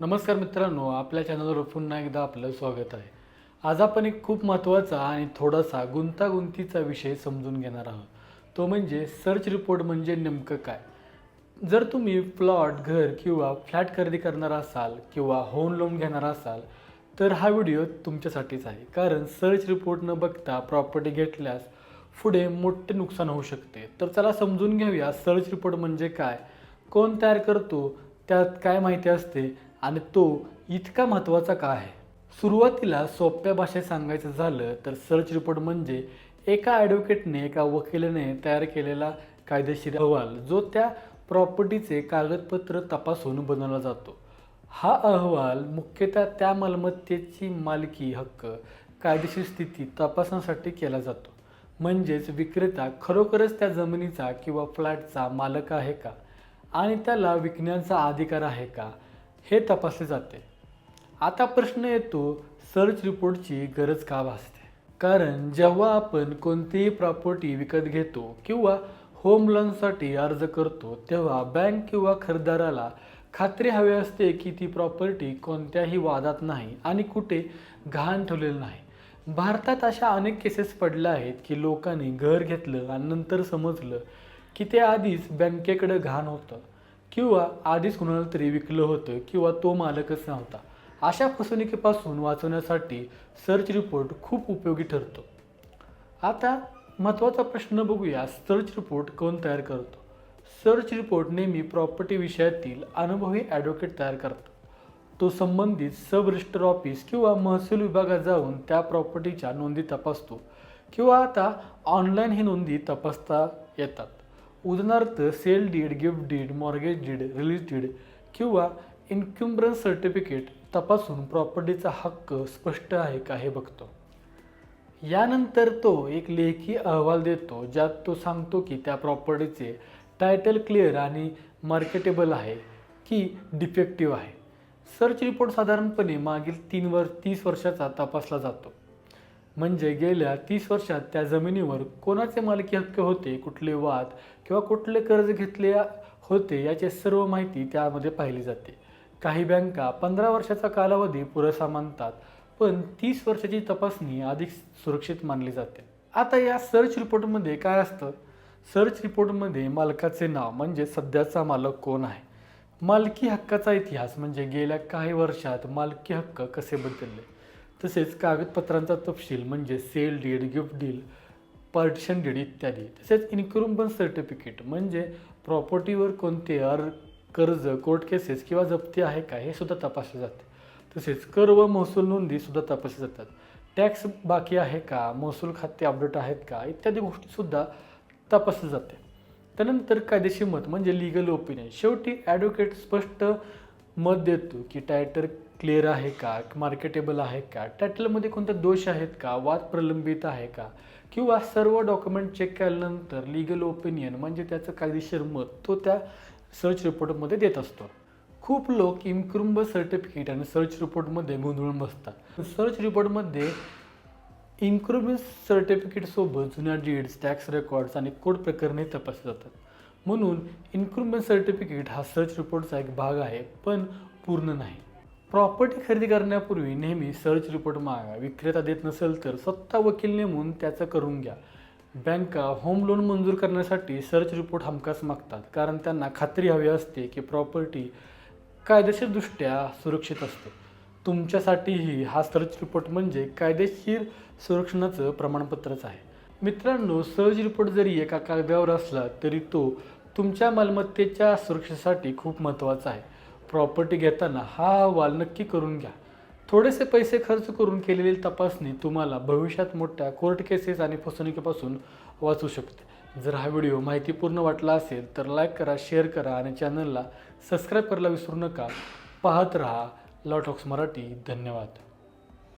नमस्कार मित्रांनो आपल्या चॅनलवर पुन्हा एकदा आपलं स्वागत आहे. आज आपण एक खूप महत्त्वाचा आणि थोडासा गुंतागुंतीचा विषय समजून घेणार आहोत. तो म्हणजे सर्च रिपोर्ट म्हणजे नेमकं काय? जर तुम्ही प्लॉट घर किंवा फ्लॅट खरेदी करणार असाल किंवा होम लोन घेणार असाल तर हा व्हिडिओ तुमच्यासाठीच आहे. कारण सर्च रिपोर्ट न बघता प्रॉपर्टी घेतल्यास पुढे मोठे नुकसान होऊ शकते. तर चला समजून घेऊया सर्च रिपोर्ट म्हणजे काय? कोण तयार करतो? त्यात काय माहिती असते? आणि तो इतका महत्त्वाचा का आहे? सुरुवातीला सोप्या भाषेत सांगायचं झालं तर सर्च रिपोर्ट म्हणजे एका ॲडव्होकेटने एका वकिलाने तयार केलेला कायदेशीर अहवाल जो त्या प्रॉपर्टीचे कागदपत्र तपासून बनवला जातो. हा अहवाल मुख्यतः त्या मालमत्तेची मालकी हक्क कायदेशीर स्थिती तपासण्यासाठी केला जातो. म्हणजेच विक्रेता खरोखरच त्या जमिनीचा किंवा फ्लॅटचा मालक आहे का? आणि त्याला विकण्याचा अधिकार आहे का? हे तपासले जाते. आता प्रश्न येतो सर्च रिपोर्टची गरज का भासते? कारण जेव्हा आपण कोणतीही प्रॉपर्टी विकत घेतो किंवा होम लोनसाठी अर्ज करतो तेव्हा बँक किंवा खरेदीदाराला खात्री हवी असते की ती प्रॉपर्टी कोणत्याही वादात नाही आणि कुठे घाण ठेवलेलं नाही. भारतात अशा अनेक केसेस पडल्या आहेत की लोकांनी घर घेतलं आणि नंतर समजलं की ते आधीच बँकेकडे घाण होतं. किंवा आधीच कुणाला तरी विकलं होतं किंवा तो मालकच नव्हता. अशा फसवणुकीपासून वाचवण्यासाठी सर्च रिपोर्ट खूप उपयोगी ठरतो. आता महत्त्वाचा प्रश्न बघूया सर्च रिपोर्ट कोण तयार करतो? सर्च रिपोर्ट नेहमी प्रॉपर्टी विषयातील अनुभवी ॲडव्होकेट तयार करतो. तो संबंधित सब रजिस्टर ऑफिस किंवा महसूल विभागात जाऊन त्या प्रॉपर्टीच्या नोंदी तपासतो किंवा आता ऑनलाईन ही नोंदी तपासता येतात. उदाहरणार्थ sale deed gift deed mortgage deed release deed किंवा इन्क्युम्ब्रन्स सर्टिफिकेट तपासून प्रॉपर्टीचा हक्क स्पष्ट आहे का हे बघतो. यानंतर तो एक लेखी अहवाल देतो ज्यात तो सांगतो की त्या प्रॉपर्टीचे टायटल क्लिअर आणि मार्केटेबल आहे की डिफेक्टिव्ह आहे. सर्च रिपोर्ट साधारणपणे मागील तीन वर तीस वर्षाचा तपासला जातो. म्हणजे गेल्या तीस वर्षात त्या जमिनीवर कोणाचे मालकी हक्क होते कुठले वाद किंवा कुठले कर्ज घेतले होते याची सर्व माहिती त्यामध्ये पाहिली जाते. काही बँका पंधरा वर्षाचा कालावधी पुरेसा मानतात पण तीस वर्षाची तपासणी अधिक सुरक्षित मानली जाते. आता या सर्च रिपोर्टमध्ये काय असतं? सर्च रिपोर्टमध्ये मालकाचे नाव म्हणजे सध्याचा मालक कोण आहे? मालकी हक्काचा इतिहास म्हणजे गेल्या काही वर्षात मालकी हक्क कसे बदलले? तसेच कागदपत्रांचा तपशील म्हणजे sale deed gift deal partition deed इत्यादी. तसेच इन्क्रुम्बन्स सर्टिफिकेट म्हणजे प्रॉपर्टीवर कोणते अर कर्ज कोर्ट केसेस किंवा जप्ती आहे का हे सुद्धा तपासले जाते. तसेच कर व महसूल नोंदी सुद्धा तपासल्या जातात. टॅक्स बाकी आहे का महसूल खाते अपडेट आहेत का इत्यादी गोष्टीसुद्धा तपासल्या जाते. त्यानंतर कायदेशीर मत म्हणजे लिगल ओपिनियन शेवटी ॲडव्होकेट स्पष्ट मत देतो की टायटल क्लिअर आहे का? मार्केटेबल आहे का? टायटलमध्ये कोणते दोष आहेत का? वाद प्रलंबित आहे का? किंवा सर्व डॉक्युमेंट चेक केल्यानंतर लिगल ओपिनियन म्हणजे त्याचं कायदेशीर मत तो त्या सर्च रिपोर्टमध्ये देत असतो. खूप लोक इन्क्रुंब सर्टिफिकेट आणि सर्च रिपोर्टमध्ये गोंधळून बसतात. सर्च रिपोर्टमध्ये इन्क्रुमेंट सर्टिफिकेटसोबत जुन्या डीड्स टॅक्स रेकॉर्ड्स आणि कोड प्रकरणे तपासली जातात. म्हणून इन्क्रुमेंट सर्टिफिकेट हा सर्च रिपोर्टचा एक भाग आहे पण पूर्ण नाही. प्रॉपर्टी खरेदी करण्यापूर्वी नेहमी सर्च रिपोर्ट मागा. विक्रेता देत नसेल तर स्वतः वकील नेमून त्याचं करून घ्या. बँका होम लोन मंजूर करण्यासाठी सर्च रिपोर्ट हमखास मागतात कारण त्यांना खात्री हवी असते की प्रॉपर्टी कायदेशीरदृष्ट्या सुरक्षित असते. तुमच्यासाठीही हा सर्च रिपोर्ट म्हणजे कायदेशीर संरक्षणाचं प्रमाणपत्रच आहे. मित्रांनो सर्च रिपोर्ट जरी एका कागदावर असला तरी तो तुमच्या मालमत्तेच्या सुरक्षेसाठी खूप महत्त्वाचा आहे. प्रॉपर्टी घेताना हा अहवाल नक्की करून घ्या. थोडेसे पैसे खर्च करून केलेली तपासणी तुम्हाला भविष्यात मोठ्या कोर्ट केसेस आणि फसवणुकीपासून वाचू शकते. जर हा व्हिडिओ माहितीपूर्ण वाटला असेल तर लाईक करा शेअर करा आणि चॅनलला सबस्क्राईब करायला विसरू नका. पाहत रहा. लॉटॉक्स मराठी. धन्यवाद.